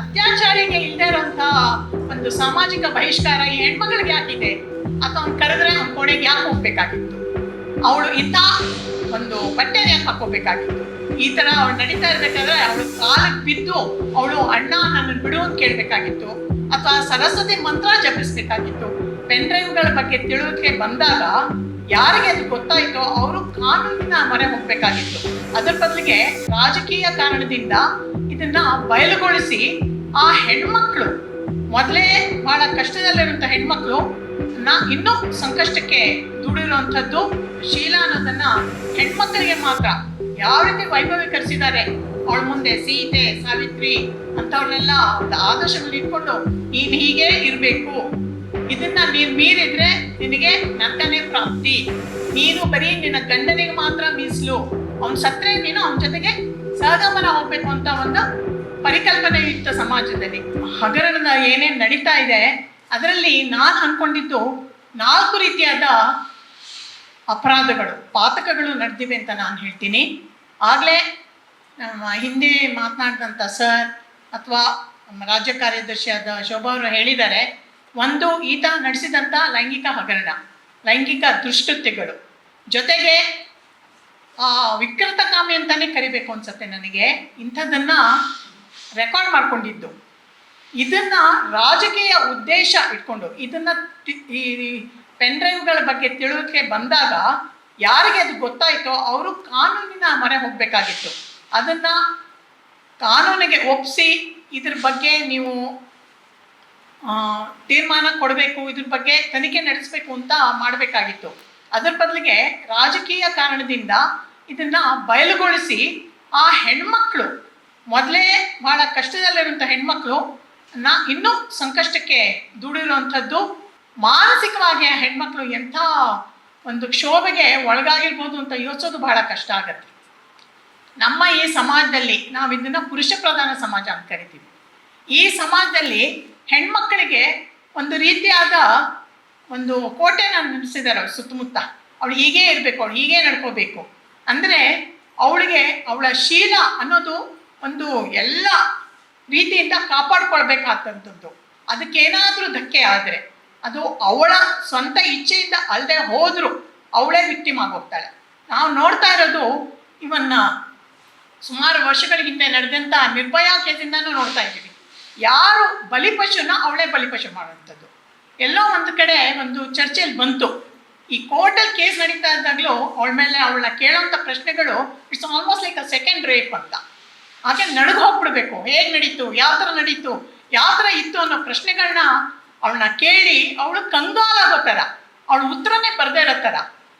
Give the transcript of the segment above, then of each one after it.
ಅತ್ಯಾಚಾರಿಗೆ ಇಲ್ಲದೆ ಇರುವಂತಹ ಒಂದು ಸಾಮಾಜಿಕ ಬಹಿಷ್ಕಾರ ಈ ಹೆಣ್ಮಗಳಿಗೆ ಯಾಕಿದೆ? ಅಥವಾ ಅವ್ನು ಕರೆದ್ರೆ ಅವ್ನ ಕೋಣೆಗೆ ಯಾಕೆ ಹೋಗ್ಬೇಕಾಗಿತ್ತು? ಅವಳು ಇಂಥ ಒಂದು ಬಟ್ಟೆ ಯಾಕೆ ಹಾಕೋಬೇಕಾಗಿತ್ತು ಈ ತರ ಅವಳು ನಡೀತಾ ಇರ್ಬೇಕಾದ್ರೆ ಅವಳು ಕಾಲಕ್ಕೆ ಬಿದ್ದು ಅವಳು ಅಣ್ಣ ನನ್ನ ಬಿಡು ಅಂತ ಕೇಳ್ಬೇಕಾಗಿತ್ತು. ಅಥವಾ ಸರಸ್ವತಿ ಮಂತ್ರ ಜಪಿಸ್ಬೇಕಾಗಿತ್ತು. ಪೆನ್ಡ್ರೈವ್ಗಳ ಬಗ್ಗೆ ತಿಳುವಳಿಕೆ ಬಂದಾಗ ಯಾರಿಗೆ ಅದು ಗೊತ್ತಾಯ್ತೋ ಅವರು ಕಾನೂನಿನ ಮೊರೆ ಹೋಗ್ಬೇಕಾಗಿತ್ತು. ಅದರ ಬದಲಿಗೆ ರಾಜಕೀಯ ಕಾರಣದಿಂದ ಇದನ್ನ ಬಯಲುಗೊಳಿಸಿ ಆ ಹೆಣ್ಮಕ್ಳು, ಮೊದಲೇ ಬಹಳ ಕಷ್ಟದಲ್ಲಿರುವಂತ ಹೆಣ್ಮಕ್ಳು, ನಾ ಇನ್ನೂ ಸಂಕಷ್ಟಕ್ಕೆ ದುಡಿರುವಂಥದ್ದು ಶೀಲ ಅನ್ನೋದನ್ನ ಹೆಣ್ಮಕ್ಳಿಗೆ ಮಾತ್ರ. ಯಾವ ರೀತಿ ವೈಭವೀಕರಿಸಿದ್ದಾರೆ ಅವಳ ಮುಂದೆ ಸೀತೆ, ಸಾವಿತ್ರಿ ಅಂತವ್ರನ್ನೆಲ್ಲ ಒಂದು ಆದರ್ಶಗಳು ಇಟ್ಕೊಂಡು, ನೀನ್ ಹೀಗೆ ಇರಬೇಕು. ಇದನ್ನ ನೀನ್ ಮೀರಿದ್ರೆ ನಿನಗೆ ನರ್ತನೆ ಪ್ರಾಪ್ತಿ. ನೀನು ಬರೀ ನಿನ್ನ ಗಂಡನಿಗೆ ಮಾತ್ರ ಮೀಸಲು. ಅವ್ನ್ ಸತ್ರೆ ನೀನು ಅವನ ಜೊತೆಗೆ ಸಹಗಮನ ಹೋಗ್ಬೇಕು ಅಂತ ಒಂದು ಪರಿಕಲ್ಪನೆ ಸಮಾಜದಲ್ಲಿ. ಹಗರಣದ ಏನೇನು ನಡೀತಾ ಇದೆ, ಅದರಲ್ಲಿ ನಾನು ಅಂದ್ಕೊಂಡಿದ್ದು ನಾಲ್ಕು ರೀತಿಯಾದ ಅಪರಾಧಗಳು, ಪಾತಕಗಳು ನಡೆದಿವೆ ಅಂತ ನಾನು ಹೇಳ್ತೀನಿ. ಆಗಲೇ ಹಿಂದೆ ಮಾತನಾಡಿದಂಥ ಸರ್ ಅಥವಾ ರಾಜ್ಯ ಕಾರ್ಯದರ್ಶಿಯಾದ ಶೋಭಾ ಅವರು ಹೇಳಿದ್ದಾರೆ, ಒಂದು ಈತ ನಡೆಸಿದಂಥ ಲೈಂಗಿಕ ಹಗರಣ, ಲೈಂಗಿಕ ದುಷ್ಕೃತ್ಯಗಳು. ಜೊತೆಗೆ ವಿಕೃತಕಾಮಿ ಅಂತಾನೆ ಕರಿಬೇಕು ಅನ್ಸುತ್ತೆ ನನಗೆ. ಇಂಥದ್ದನ್ನು ರೆಕಾರ್ಡ್ ಮಾಡಿಕೊಂಡಿದ್ದು. ಇದನ್ನ ರಾಜಕೀಯ ಉದ್ದೇಶ ಇಟ್ಕೊಂಡು ಇದನ್ನ ಈ ಪೆನ್ ಡ್ರೈವ್ಗಳ ಬಗ್ಗೆ ತಿಳುವಿಕೆ ಬಂದಾಗ ಯಾರಿಗೆ ಅದು ಗೊತ್ತಾಯಿತೋ ಅವರು ಕಾನೂನಿನ ಮೊರೆ ಹೋಗಬೇಕಾಗಿತ್ತು. ಅದನ್ನ ಕಾನೂನಿಗೆ ಒಪ್ಪಿಸಿ ಇದ್ರ ಬಗ್ಗೆ ನೀವು ಆ, ತೀರ್ಮಾನ ಕೊಡಬೇಕು ಇದ್ರ ಬಗ್ಗೆ ತನಿಖೆ ನಡೆಸಬೇಕು ಅಂತ ಮಾಡಬೇಕಾಗಿತ್ತು. ಅದರ ಬದಲಿಗೆ ರಾಜಕೀಯ ಕಾರಣದಿಂದ ಇದನ್ನ ಬಯಲುಗೊಳಿಸಿ ಆ ಹೆಣ್ಮಕ್ಳು, ಮೊದಲೇ ಬಹಳ ಕಷ್ಟದಲ್ಲಿರುವಂಥ ಹೆಣ್ಮಕ್ಳು ನಾ ಇನ್ನೂ ಸಂಕಷ್ಟಕ್ಕೆ ದುಡಿರುವಂಥದ್ದು ಮಾನಸಿಕವಾಗಿ ಆ ಹೆಣ್ಮಕ್ಳು ಎಂಥ ಒಂದು ಕ್ಷೋಭೆಗೆ ಒಳಗಾಗಿರ್ಬೋದು ಅಂತ ಯೋಚಿಸೋದು ಬಹಳ ಕಷ್ಟ ಆಗತ್ತೆ. ನಮ್ಮ ಈ ಸಮಾಜದಲ್ಲಿ ನಾವು ಇದನ್ನ ಪುರುಷ ಪ್ರಧಾನ ಸಮಾಜ ಅಂತ ಕರಿತೀವಿ. ಈ ಸಮಾಜದಲ್ಲಿ ಹೆಣ್ಮಕ್ಕಳಿಗೆ ಒಂದು ರೀತಿಯಾದ ಒಂದು ಕೋಟೆನ ನಿರ್ಮಿಸಿದ್ದಾರೆ ಅವ್ರು ಸುತ್ತಮುತ್ತ. ಅವಳು ಹೀಗೇ ಇರಬೇಕು, ಅವಳು ಹೀಗೇ ನಡ್ಕೋಬೇಕು. ಅಂದರೆ ಅವಳಿಗೆ ಅವಳ ಶೀಲ ಅನ್ನೋದು ಒಂದು ಎಲ್ಲ ರೀತಿಯಿಂದ ಕಾಪಾಡ್ಕೊಳ್ಬೇಕಾದಂಥದ್ದು. ಅದಕ್ಕೇನಾದರೂ ಧಕ್ಕೆ ಆದರೆ, ಅದು ಅವಳ ಸ್ವಂತ ಇಚ್ಛೆಯಿಂದ ಅಲ್ಲದೆ ಹೋದರೂ ಅವಳೇ ವಿಕ್ಟಿಮ್ ಆಗೋಗ್ತಾಳೆ. ನಾವು ನೋಡ್ತಾ ಇರೋದು ಇವನ್ನ ಸುಮಾರು ವರ್ಷಗಳ ಹಿಂದೆ ನಡೆದಂಥ ನಿರ್ಭಯ ಕೇಸಿಂದನೂ ನೋಡ್ತಾ ಇದ್ದೀವಿ. ಯಾರು ಬಲಿಪಶುನ ಅವಳೇ ಬಲಿಪಶು ಮಾಡುವಂಥದ್ದು. ಎಲ್ಲೋ ಒಂದು ಕಡೆ ಒಂದು ಚರ್ಚೆಯಲ್ಲಿ ಬಂತು. ಈ ಕೋರ್ಟಲ್ಲಿ ಕೇಸ್ ನಡೀತಾ ಇದ್ದಾಗಲೂ ಅವಳ ಮೇಲೆ ಅವಳನ್ನ ಕೇಳೋಂಥ ಪ್ರಶ್ನೆಗಳು it's almost like a second rape ಅಂತ. ಹಾಗೆ ನಡೆದು ಹೋಗ್ಬಿಡ್ಬೇಕು. ಹೇಗೆ ನಡೀತು? ಯಾವ ಥರ ನಡೀತು? ಯಾವ ಥರ ಇತ್ತು ಅನ್ನೋ ಪ್ರಶ್ನೆಗಳನ್ನ ಅವಳನ್ನ ಕೇಳಿ ಅವಳು ಕಂಗಾಲಾಗೋ ಥರ, ಅವಳು ಉತ್ತರನೇ ಬರದೇ ಇರೋ ಥರ,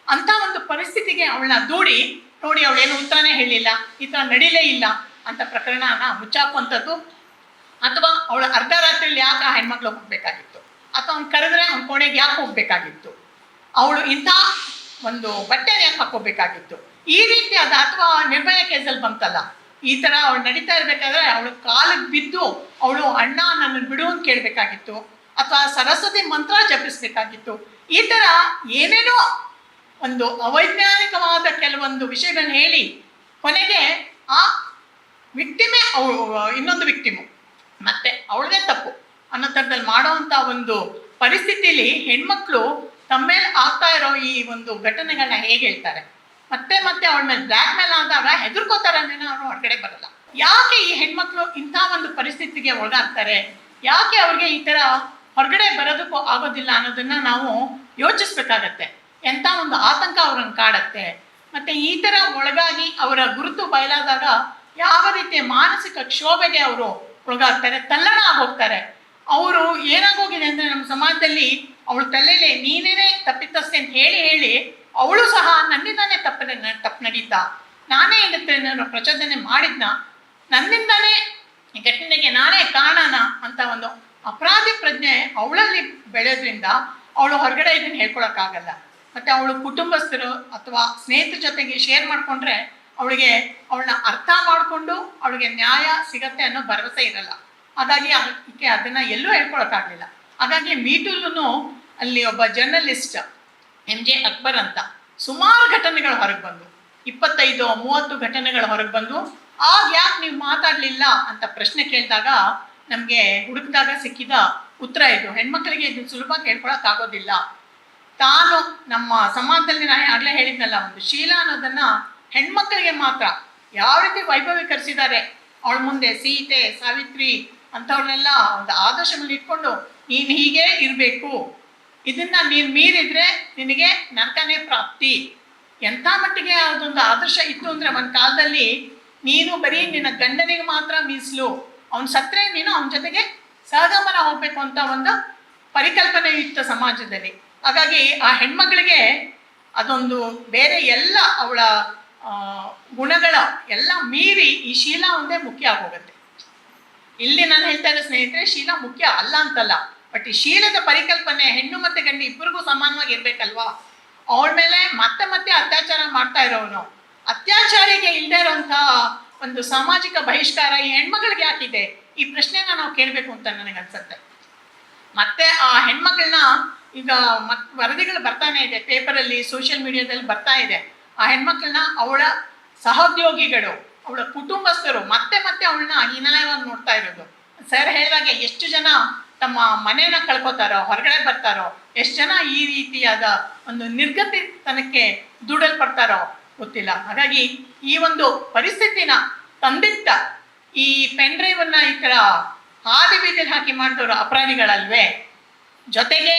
ಅಂಥ ಒಂದು ಪರಿಸ್ಥಿತಿಗೆ ಅವಳನ್ನ ದೂಡಿ, ನೋಡಿ ಅವಳೇನು ಉತ್ತರನೇ ಹೇಳಿಲ್ಲ, ಈ ಥರ ನಡೀಲೇ ಇಲ್ಲ ಅಂತ ಪ್ರಕರಣನ ಮುಚ್ಚಾಕುವಂಥದ್ದು, ಅಥವಾ ಅವಳು ಅರ್ಧ ರಾತ್ರಿಯಲ್ಲಿ ಯಾಕೆ ಹೆಣ್ಮಕ್ಳು ಹೋಗ್ಬೇಕಾಗಿತ್ತು. ಅಥವಾ ಅವ್ನು ಕರೆದ್ರೆ ಅವ್ನ ಕೋಣೆಗೆ ಯಾಕೆ ಹೋಗ್ಬೇಕಾಗಿತ್ತು? ಅವಳು ಇಂಥ ಒಂದು ಬಟ್ಟೆ ಯಾಕೆ ಹಾಕೋಬೇಕಾಗಿತ್ತು ಈ ರೀತಿ ಅದು ಅಥವಾ ನಿರ್ಭಯ ಕೇಸಲ್ಲಿ ಬಂತಲ್ಲ, ಈ ಥರ ಅವಳು ನಡೀತಾ ಇರಬೇಕಾದ್ರೆ ಅವಳು ಕಾಲಿಗೆ ಬಿದ್ದು ಅವಳು ಅಣ್ಣ ನನ್ನನ್ನು ಬಿಡು ಅಂತ ಕೇಳಬೇಕಾಗಿತ್ತು, ಅಥವಾ ಸರಸ್ವತಿ ಮಂತ್ರ ಜಪಿಸ್ಬೇಕಾಗಿತ್ತು, ಈ ಥರ ಏನೇನೋ ಒಂದು ಅವೈಜ್ಞಾನಿಕವಾದ ಕೆಲವೊಂದು ವಿಷಯಗಳನ್ನ ಹೇಳಿ ಕೊನೆಗೆ ಆ ವಿಕ್ಟಿಮೇ ಅವಳು ಇನ್ನೊಂದು ವಿಕ್ಟಿಮು. ಮತ್ತೆ ಅವಳದೇ ತಪ್ಪು. ಅನ್ನೋ ಥರದಲ್ಲಿ ಮಾಡೋವಂಥ ಒಂದು ಪರಿಸ್ಥಿತಿಲಿ ಹೆಣ್ಮಕ್ಳು ತಮ್ಮ ಮೇಲೆ ಆಗ್ತಾ ಇರೋ ಈ ಒಂದು ಘಟನೆಗಳನ್ನ ಹೇಗೆ ಹೇಳ್ತಾರೆ? ಮತ್ತೆ ಮತ್ತೆ ಅವಳ ಮೇಲೆ ಬ್ಲ್ಯಾಕ್ ಮೇಲ್ ಆದಾಗ ಹೆದರ್ಕೋತಾರೆ ಅಂದ್ರೆ ಅವರು ಹೊರಗಡೆ ಬರಲ್ಲ. ಯಾಕೆ ಈ ಹೆಣ್ಮಕ್ಳು ಇಂಥ ಒಂದು ಪರಿಸ್ಥಿತಿಗೆ ಒಳಗಾಗ್ತಾರೆ? ಯಾಕೆ ಅವ್ರಿಗೆ ಈ ಥರ ಹೊರಗಡೆ ಬರೋದಕ್ಕೂ ಆಗೋದಿಲ್ಲ ಅನ್ನೋದನ್ನ ನಾವು ಯೋಚಿಸ್ಬೇಕಾಗತ್ತೆ. ಎಂಥ ಒಂದು ಆತಂಕ ಅವ್ರನ್ನ ಕಾಡತ್ತೆ. ಮತ್ತೆ ಈ ಥರ ಒಳಗಾಗಿ ಅವರ ಗುರುತು ಬಯಲಾದಾಗ ಯಾವ ರೀತಿಯ ಮಾನಸಿಕ ಕ್ಷೋಭೆಗೆ ಅವರು ಒಳಗಾಗ್ತಾರೆ? ತಲ್ಲಣ ಆಗೋಗ್ತಾರೆ ಅವರು ಏನಾಗೋಗಿದೆ ಅಂದರೆ ನಮ್ಮ ಸಮಾಜದಲ್ಲಿ ಅವಳು ತಲೆಯಲ್ಲಿ ನೀನೇನೆ ತಪ್ಪಿತಸ್ಥೆ ಅಂತ ಹೇಳಿ ಹೇಳಿ ಅವಳು ಸಹ ನನ್ನಿಂದಾನೇ ತಪ್ಪ ತಪ್ಪು ನಡೀತಾ. ನಾನೇ ಇದಕ್ಕೆ ನಾನು ಪ್ರಚೋದನೆ ಮಾಡಿದ್ನ. ನನ್ನಿಂದಾನೇ ಘಟನೆಗೆ ನಾನೇ ಕಾರಣನ ಅಂತ ಒಂದು ಅಪರಾಧಿ ಪ್ರಜ್ಞೆ ಅವಳಲ್ಲಿ ಬೆಳೆಯೋದ್ರಿಂದ ಅವಳು ಹೊರಗಡೆ ಇದನ್ನು ಹೇಳ್ಕೊಳಕ್ಕಾಗಲ್ಲ. ಮತ್ತೆ ಅವಳು ಕುಟುಂಬಸ್ಥರು ಅಥವಾ ಸ್ನೇಹಿತರ ಜೊತೆಗೆ ಶೇರ್ ಮಾಡಿಕೊಂಡ್ರೆ ಅವಳಿಗೆ ಅವಳನ್ನ ಅರ್ಥ ಮಾಡಿಕೊಂಡು ಅವಳಿಗೆ ನ್ಯಾಯ ಸಿಗತ್ತೆ ಅನ್ನೋ ಭರವಸೆ ಇರಲ್ಲ. ಹಾಗಾಗಿ ಅದಕ್ಕೆ ಅದನ್ನ ಎಲ್ಲೂ ಹೇಳ್ಕೊಳಕ್ಕಾಗಲಿಲ್ಲ. ಹಾಗಾಗಿ ಮೀಟುಲ್ಲೂ ಅಲ್ಲಿ ಒಬ್ಬ ಜರ್ನಲಿಸ್ಟ್, ಎಂ ಜೆ ಅಕ್ಬರ್ ಅಂತ, ಸುಮಾರು ಘಟನೆಗಳು ಹೊರಗೆ ಬಂದು ಇಪ್ಪತ್ತೈದು, ಮೂವತ್ತು ಘಟನೆಗಳು ಹೊರಗೆ ಬಂದು ಆಗ ಯಾಕೆ ನೀವು ಮಾತಾಡಲಿಲ್ಲ ಅಂತ ಪ್ರಶ್ನೆ ಕೇಳಿದಾಗ ನಮಗೆ ಹುಡುಕಿದಾಗ ಸಿಕ್ಕಿದ ಉತ್ತರ ಇದು. ಹೆಣ್ಮಕ್ಳಿಗೆ ಇದು ಸುಲಭ ಆಗೋದಿಲ್ಲ ತಾನು ನಮ್ಮ ಸಮಾಜದಲ್ಲಿ ನಾನು ಆಗಲೇ ಹೇಳಿದ್ನಲ್ಲ, ಒಂದು ಶೀಲ ಅನ್ನೋದನ್ನ ಹೆಣ್ಮಕ್ಳಿಗೆ ಮಾತ್ರ ಯಾವ ರೀತಿ ವೈಭವೀಕರಿಸಿದ್ದಾರೆ. ಅವಳ ಮುಂದೆ ಸೀತೆ, ಸಾವಿತ್ರಿ ಅಂಥವ್ರನ್ನೆಲ್ಲ ಒಂದು ಆದರ್ಶಗಳನ್ನ ಇಟ್ಕೊಂಡು, ನೀನು ಹೀಗೆ ಇರಬೇಕು. ಇದನ್ನ ನೀನು ಮೀರಿದರೆ ನಿನಗೆ ನರಕನೇ ಪ್ರಾಪ್ತಿ. ಎಂಥ ಮಟ್ಟಿಗೆ ಅದೊಂದು ಆದರ್ಶ ಇತ್ತು ಅಂದರೆ ಒಂದು ಕಾಲದಲ್ಲಿ, ನೀನು ಬರೀ ನಿನ್ನ ಗಂಡನಿಗೆ ಮಾತ್ರ ಮೀಸಲು. ಅವನು ಸತ್ತರೆ ನೀನು ಅವನ ಜೊತೆಗೆ ಸಹಗಮನ ಹೋಗ್ಬೇಕು ಅಂತ ಒಂದು ಪರಿಕಲ್ಪನೆ ಇತ್ತು ಸಮಾಜದಲ್ಲಿ. ಹಾಗಾಗಿ ಆ ಹೆಣ್ಮಗಳಿಗೆ ಅದೊಂದು ಬೇರೆ ಎಲ್ಲ ಅವಳ ಗುಣಗಳ ಎಲ್ಲ ಮೀರಿ ಈ ಶೀಲ ಒಂದೇ ಮುಖ್ಯ ಆಗೋಗುತ್ತೆ. ಇಲ್ಲಿ ನಾನು ಹೇಳ್ತಾ ಇರೋ ಸ್ನೇಹಿತರೆ, ಶೀಲ ಮುಖ್ಯ ಅಲ್ಲ ಅಂತಲ್ಲ. ಬಟ್ ಈ ಶೀಲದ ಪರಿಕಲ್ಪನೆ ಹೆಣ್ಣು ಮತ್ತೆ ಗಂಡು ಇಬ್ಬರಿಗೂ ಸಮಾನವಾಗಿ ಇರ್ಬೇಕಲ್ವಾ? ಅವಳ ಮೇಲೆ ಮತ್ತೆ ಮತ್ತೆ ಅತ್ಯಾಚಾರ ಮಾಡ್ತಾ ಇರೋನು. ಅತ್ಯಾಚಾರಿಗೆ ಇಲ್ಲದೆ ಇರೋಂಥ ಒಂದು ಸಾಮಾಜಿಕ ಬಹಿಷ್ಕಾರ ಈ ಹೆಣ್ಮಗಳಿಗೆ ಯಾಕಿದೆ? ಈ ಪ್ರಶ್ನೆನ ನಾವು ಕೇಳಬೇಕು ಅಂತ ನನಗೆ ಅನ್ಸುತ್ತೆ. ಮತ್ತೆ ಆ ಹೆಣ್ಮಗಳನ್ನ ಈಗ ಮತ್ ವರದಿಗಳು ಬರ್ತಾನೆ ಇದೆ. ಪೇಪರಲ್ಲಿ, ಸೋಷಿಯಲ್ ಮೀಡಿಯಾದಲ್ಲಿ ಬರ್ತಾ ಇದೆ. ಆ ಹೆಣ್ಮಕ್ಳನ್ನ ಅವಳ ಸಹೋದ್ಯೋಗಿಗಳು ಅವಳ ಕುಟುಂಬಸ್ಥರು ಮತ್ತೆ ಮತ್ತೆ ಅವಳನ್ನ ಹೀನಾಯವಾಗಿ ನೋಡ್ತಾ ಇರೋದು. ಸರ್ ಹೇಳಿದಾಗೆ ಎಷ್ಟು ಜನ ತಮ್ಮ ಮನೆಯನ್ನ ಕಳ್ಕೊತಾರೋ, ಹೊರಗಡೆ ಬರ್ತಾರೋ, ಎಷ್ಟು ಜನ ಈ ರೀತಿಯಾದ ಒಂದು ನಿರ್ಗತಿತನಕ್ಕೆ ದೂಡಲ್ಪಡ್ತಾರೋ ಗೊತ್ತಿಲ್ಲ. ಹಾಗಾಗಿ ಈ ಒಂದು ಪರಿಸ್ಥಿತಿನ ತಂದಿಟ್ಟ ಈ ಪೆನ್ ಡ್ರೈವನ್ನ ಈ ಥರ ಹಾದಿ ಬೀದಿಯಲ್ಲಿ ಹಾಕಿ ಮಾಡಿದವರು ಅಪರಾಧಿಗಳಲ್ವೇ? ಜೊತೆಗೆ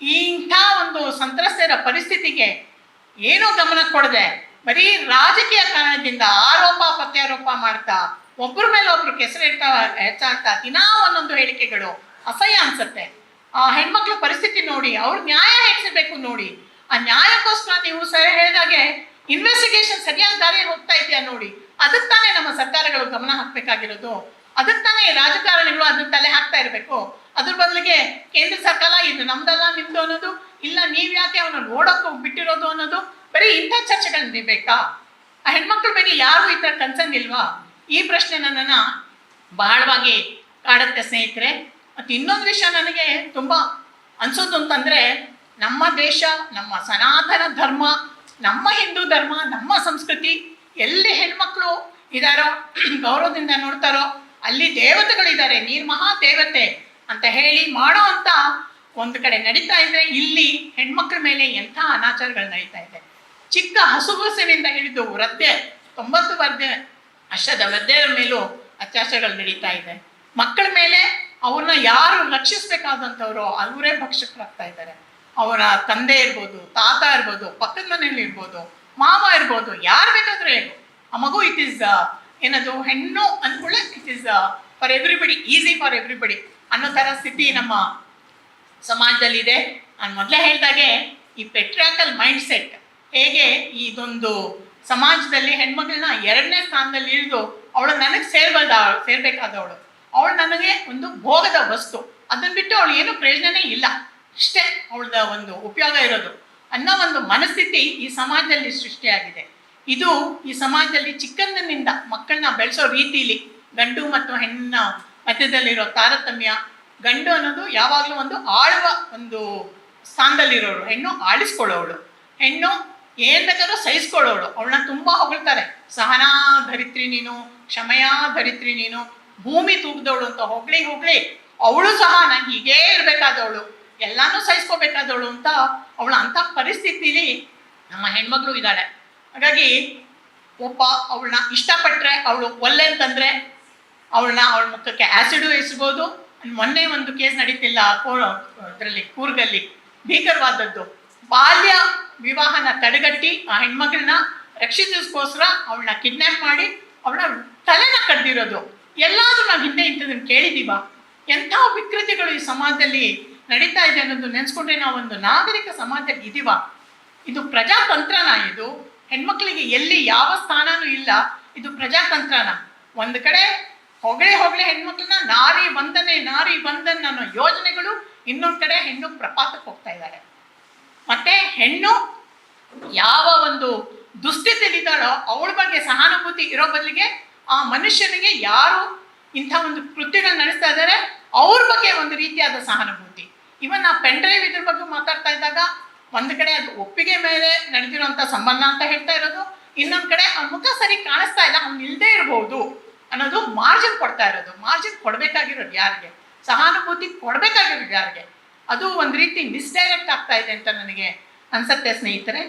ಇಂಥ ಒಂದು ಸಂತ್ರಸ್ತರ ಪರಿಸ್ಥಿತಿಗೆ ಏನೂ ಗಮನ ಕೊಡದೆ ಬರೀ ರಾಜಕೀಯ ಕಾರಣದಿಂದ ಆರೋಪ, ಪ್ರತ್ಯಾರೋಪ ಮಾಡ್ತಾ ಒಬ್ಬರ ಮೇಲೆ ಒಬ್ರು ಕೆಸರಿಡ್ತಾ ಹೆಚ್ಚಾಗ್ತಾ, ದಿನಾ ಒಂದೊಂದು ಹೇಳಿಕೆಗಳು ಅಸಹ್ಯ ಅನ್ಸುತ್ತೆ. ಆ ಹೆಣ್ಮಕ್ಳ ಪರಿಸ್ಥಿತಿ ನೋಡಿ, ಅವ್ರ ನ್ಯಾಯ ಹೆಚ್ಚಬೇಕು ನೋಡಿ. ಆ ನ್ಯಾಯಕ್ಕೋಸ್ಕರ ನೀವು ಸರಿ ಹೇಳಿದಾಗೆ ಇನ್ವೆಸ್ಟಿಗೇಷನ್ ಸರಿಯಾದ ದಾರಿ ಹೋಗ್ತಾ ಇದೆಯಾ ನೋಡಿ. ಅದಕ್ಕೆ ತಾನೇ ನಮ್ಮ ಸರ್ಕಾರಗಳು ಗಮನ ಹಾಕ್ಬೇಕಾಗಿರೋದು. ಅದಕ್ಕೆ ತಾನೇ ರಾಜಕಾರಣಿಗಳು ಅದ್ರ ತಲೆ ಹಾಕ್ತಾ ಇರಬೇಕು. ಅದ್ರ ಬದಲಿಗೆ ಕೇಂದ್ರ ಸರ್ಕಾರ ಇದು ನಮ್ದಲ್ಲ ನಿಮ್ದು ಅನ್ನೋದು, ಇಲ್ಲ ನೀವ್ಯಾಕೆ ಅವನ ನೋಡೋಕೆ ಬಿಟ್ಟಿರೋದು ಅನ್ನೋದು ಬರೀ ಇಂಥ ಚರ್ಚೆಗಳು ನಡಿಬೇಕಾ? ಆ ಹೆಣ್ಮಕ್ಳ ಬಗ್ಗೆ ಯಾರು ಈ ಥರ ಕನ್ಸರ್ನ್ ಇಲ್ವಾ? ಈ ಪ್ರಶ್ನೆ ನನ್ನನ್ನು ಬಹಳವಾಗಿ ಕಾಡುತ್ತೆ ಸ್ನೇಹಿತರೆ. ಮತ್ತು ಇನ್ನೊಂದು ವಿಷಯ ನನಗೆ ತುಂಬ ಅನ್ಸೋದು ಅಂತಂದ್ರೆ, ನಮ್ಮ ದೇಶ, ನಮ್ಮ ಸನಾತನ ಧರ್ಮ, ನಮ್ಮ ಹಿಂದೂ ಧರ್ಮ, ನಮ್ಮ ಸಂಸ್ಕೃತಿ, ಎಲ್ಲಿ ಹೆಣ್ಮಕ್ಳು ಇದಾರೋ, ಗೌರವದಿಂದ ನೋಡ್ತಾರೋ, ಅಲ್ಲಿ ದೇವತೆಗಳಿದ್ದಾರೆ, ನೀರ್ ಮಹಾ ದೇವತೆ ಅಂತ ಹೇಳಿ ಮಾಡೋ ಅಂತ ಒಂದು ಕಡೆ ನಡೀತಾ ಇದ್ರೆ ಇಲ್ಲಿ ಹೆಣ್ಮಕ್ಳ ಮೇಲೆ ಎಂಥ ಅನಾಚಾರಗಳು ನಡೀತಾ ಇದೆ. ಚಿಕ್ಕ ಹಸುಗೂಸಿನಿಂದ ಹಿಡಿದು ವೃದ್ಧೆ, ತೊಂಬತ್ತು ವೃದ್ಧೆ ಅಷ್ಟದ ವೃದ್ಧೆಯ ಮೇಲೂ ಅತ್ಯಾಚಾರಗಳು ನಡೀತಾ ಇದೆ. ಮಕ್ಕಳ ಮೇಲೆ ಅವ್ರನ್ನ ಯಾರು ರಕ್ಷಿಸ್ಬೇಕಾದಂಥವ್ರು ಅವರೇ ಭಕ್ಷಕರಾಗ್ತಾ ಇದ್ದಾರೆ. ಅವರ ತಂದೆ ಇರ್ಬೋದು, ತಾತ ಇರ್ಬೋದು, ಪಕ್ಕದ ಮನೆಯಲ್ಲಿ ಇರ್ಬೋದು, ಮಾವ ಇರ್ಬೋದು, ಯಾರು ಬೇಕಾದ್ರೂ ಆ ಮಗು ಇಟ್ ಈಸ್ ಏನದು, ಹೆಣ್ಣು ಅಂದ್ಕೊಳ್ಳೆ it is for everybody easy for everybody ಅನ್ನೋ ಥರ ಸ್ಥಿತಿ ನಮ್ಮ ಸಮಾಜದಲ್ಲಿದೆ. ನಾನು ಮೊದಲೇ ಹೇಳಿದಾಗೆ ಈ ಪೆಟ್ರಾಕಲ್ ಮೈಂಡ್ ಸೆಟ್ ಹೇಗೆ ಇದೊಂದು ಸಮಾಜದಲ್ಲಿ ಹೆಣ್ಮಗಳನ್ನ ಎರಡನೇ ಸ್ಥಾನದಲ್ಲಿ ಇಳಿದು ಅವಳು ನನಗೆ ಸೇರ್ಬಾರ್ದ ಸೇರ್ಬೇಕಾದವಳು ಅವಳು. ನನಗೆ ಒಂದು ಭೋಗದ ವಸ್ತು. ಅದನ್ನ ಬಿಟ್ಟು ಅವಳು ಏನು ಪ್ರಯೋಜನನೇ ಇಲ್ಲ. ಇಷ್ಟೇ ಅವಳದ ಒಂದು ಉಪಯೋಗ ಇರೋದು. ಅನ್ನೋ ಒಂದು ಮನಸ್ಥಿತಿ ಈ ಸಮಾಜದಲ್ಲಿ ಸೃಷ್ಟಿಯಾಗಿದೆ. ಇದು ಈ ಸಮಾಜದಲ್ಲಿ ಚಿಕ್ಕಂದಿನಿಂದ ಮಕ್ಕಳನ್ನ ಬೆಳೆಸೋ ರೀತಿಲಿ ಗಂಡು ಮತ್ತು ಹೆಣ್ಣಿನ ಮಧ್ಯದಲ್ಲಿರೋ ತಾರತಮ್ಯ, ಗಂಡು ಅನ್ನೋದು ಯಾವಾಗಲೂ ಒಂದು ಆಳುವ ಒಂದು ಸ್ಥಾನದಲ್ಲಿರೋಳು ಹೆಣ್ಣು ಆಳಿಸ್ಕೊಳ್ಳೋಳು ಹೆಣ್ಣು ಏನ್ ಬೇಕಾದ್ರೂ ಸಹಿಸ್ಕೊಳ್ಳೋಳು ಅವಳನ್ನ ತುಂಬಾ ಹೊಗಳ್ತಾರೆ. ಸಹನಾ ಧರಿತ್ರಿ ನೀನು, ಕ್ಷಮಯಾ ಧರಿತ್ರಿ ನೀನು, ಭೂಮಿ ತೂಗ್ದವಳು ಅಂತ ಹೊಗಳಿ ಹೊಗಳಿ ಅವಳು ಸಹ ನಾನು ಹೀಗೇ ಇರ್ಬೇಕಾದವಳು. ಎಲ್ಲಾನು ಸಹಿಸ್ಕೋಬೇಕಾದವಳು ಅಂತ ಅವಳ ಅಂತ ಪರಿಸ್ಥಿತಿಲಿ ನಮ್ಮ ಹೆಣ್ಮಗಳು ಇದ್ದಾಳೆ ಹಾಗಾಗಿ ಒಬ್ಬ ಅವಳನ್ನ ಇಷ್ಟಪಟ್ರೆ ಅವಳು ಒಲ್ಲೆ ಅಂತಂದ್ರೆ ಅವಳನ್ನ ಅವಳ ಮುಖಕ್ಕೆ ಆಸಿಡು ಇಸ್ಬೋದು ಮೊನ್ನೆ ಒಂದು ಕೇಸ್ ನಡೀತಿಲ್ಲ ಇದರಲ್ಲಿ ಕೂರ್ಗಲ್ಲಿ. ಭೀಕರವಾದದ್ದು. ಬಾಲ್ಯ ವಿವಾಹನ ತಡೆಗಟ್ಟಿ ಆ ಹೆಣ್ಮಗಳನ್ನ ರಕ್ಷಿಸೋಸ್ಕೋಸ್ಕರ ಅವಳನ್ನ ಕಿಡ್ನಾಪ್ ಮಾಡಿ ಅವಳ ತಲೆನ ಕಡ್ದಿರೋದು. ಎಲ್ಲಾದ್ರೂ ನಾವು ಹಿಂದೆ ಇಂಥದನ್ನ ಕೇಳಿದೀವ. ಎಂಥ ವಿಕೃತಿಗಳು ಈ ಸಮಾಜದಲ್ಲಿ ನಡೀತಾ ಇದೆ ಅನ್ನೋದು ನೆನೆಸ್ಕೊಂಡ್ರೆ ಒಂದು ನಾಗರಿಕ ಸಮಾಜದಲ್ಲಿ ಇದೀವ. ಇದು ಪ್ರಜಾತಂತ್ರನ ಇದು. ಹೆಣ್ಮಕ್ಳಿಗೆ ಎಲ್ಲಿ ಯಾವ ಸ್ಥಾನನೂ ಇಲ್ಲ. ಇದು ಪ್ರಜಾತಂತ್ರನ. ಒಂದು ಕಡೆ ಹೊಗಳೆ ಹೊಗಳೆ ಹೆಣ್ಮಕ್ಳನ್ನ ನಾರಿ ಬಂಧನೆ ನಾರಿ ಬಂದನ್ ಅನ್ನೋ ಯೋಜನೆಗಳು ಇನ್ನೊಂದು ಕಡೆ ಹೆಣ್ಣು ಪ್ರಪಾತಕ್ಕೆ ಹೋಗ್ತಾ ಇದ್ದಾರೆ ಹೆಣ್ಣು ಯಾವ ಒಂದು ದುಸ್ಥಿತಿಯಲ್ಲಿದ್ದಾಳೋ ಅವಳ ಬಗ್ಗೆ ಸಹಾನುಭೂತಿ ಇರೋ ಬದಲಿಗೆ ಆ ಮನುಷ್ಯನಿಗೆ ಯಾರು ಇಂಥ ಒಂದು ಕೃತ್ಯಗಳು ನಡೆಸ್ತಾ ಇದ್ದಾರೆ, ಅವ್ರ ಬಗ್ಗೆ ಒಂದು ರೀತಿಯಾದ ಸಹಾನುಭೂತಿ. ಇವನ್ ಆ ಪೆನ್ ಡ್ರೈವ್ ಇದ್ರ ಬಗ್ಗೆ ಮಾತಾಡ್ತಾ ಇದ್ದಾಗ ಒಂದು ಕಡೆ ಅದು ಒಪ್ಪಿಗೆ ಮೇಲೆ ನಡೆದಿರುವಂಥ ಸಂಬಂಧ ಅಂತ ಹೇಳ್ತಾ ಇರೋದು, ಇನ್ನೊಂದು ಕಡೆ ಅವ್ನ ಮುಖ ಸರಿ ಕಾಣಿಸ್ತಾ ಇಲ್ಲ, ಅವ್ನು ಇಲ್ಲದೆ ಇರ್ಬೋದು ಅನ್ನೋದು ಮಾರ್ಜಿನ್ ಕೊಡ್ತಾ ಇರೋದು. ಮಾರ್ಜಿನ್ ಕೊಡಬೇಕಾಗಿರೋದು ಯಾರಿಗೆ? ಸಹಾನುಭೂತಿ ಕೊಡಬೇಕಾಗಿರೋದು ಯಾರಿಗೆ? ಅದು ಒಂದು ರೀತಿ ಮಿಸ್ಡೈರೆಕ್ಟ್ ಆಗ್ತಾ ಇದೆ ಅಂತ ನನಗೆ ಅನ್ಸತ್ತೆ ಸ್ನೇಹಿತರೆ